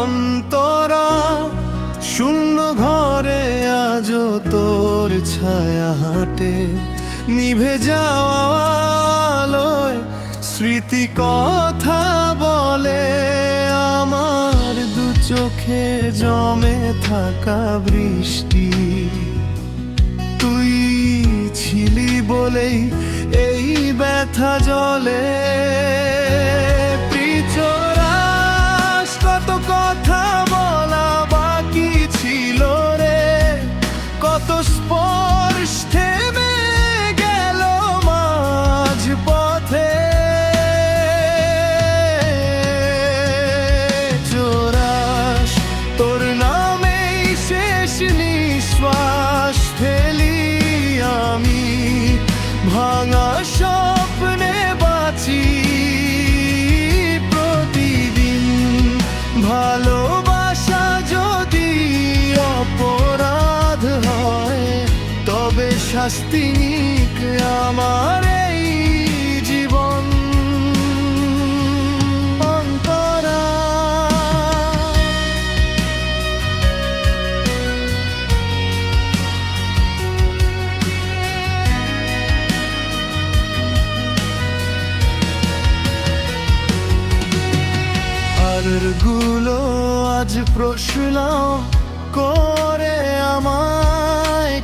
অন্তরা, শূন্য ঘরে আজ তোর ছায়া হাটে। নিভে যাওয়ালোয় স্মৃতি কথা বলে, আমার দু চোখে জমে থাকা বৃষ্টি। তুই ছিলি বলেই এই ব্যথা জলে শাস্তি আমার এই জীবন। আরগুলো আজ প্রশ্ন করে আমায়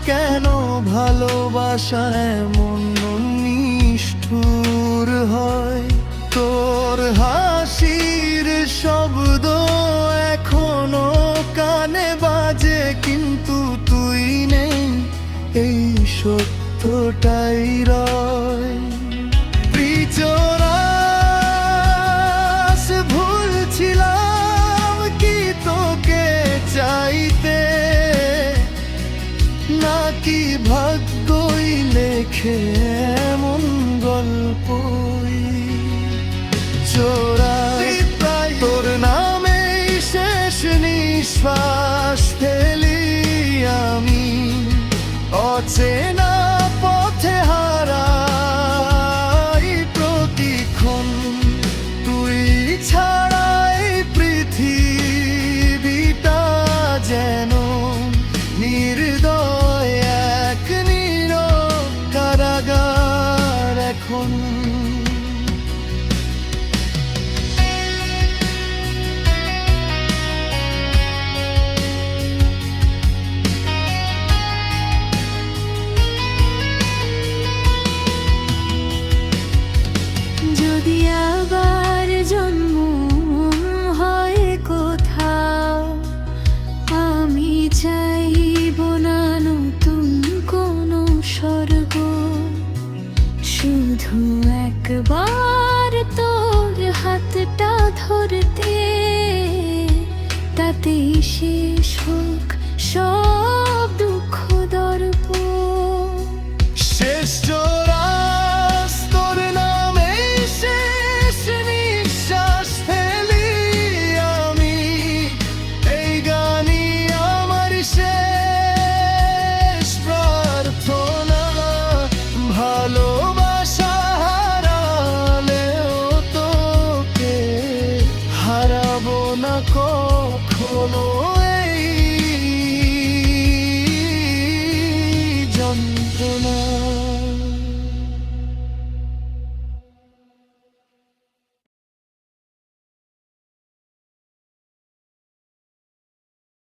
কেন ভালোবাসা এমন নিষ্ঠুর হয়? তোর হাসির শব্দ এখনও কানে নাকি ভাগ্যই লেখে এমন গল্পই? চোরাই তোর নামে শেষ নিঃশ্বাস ফেলি আমি। অচেনা এখন। যদি আবার একবার তোর হাতটা ধরতে তাতেই শেষ হোক সব।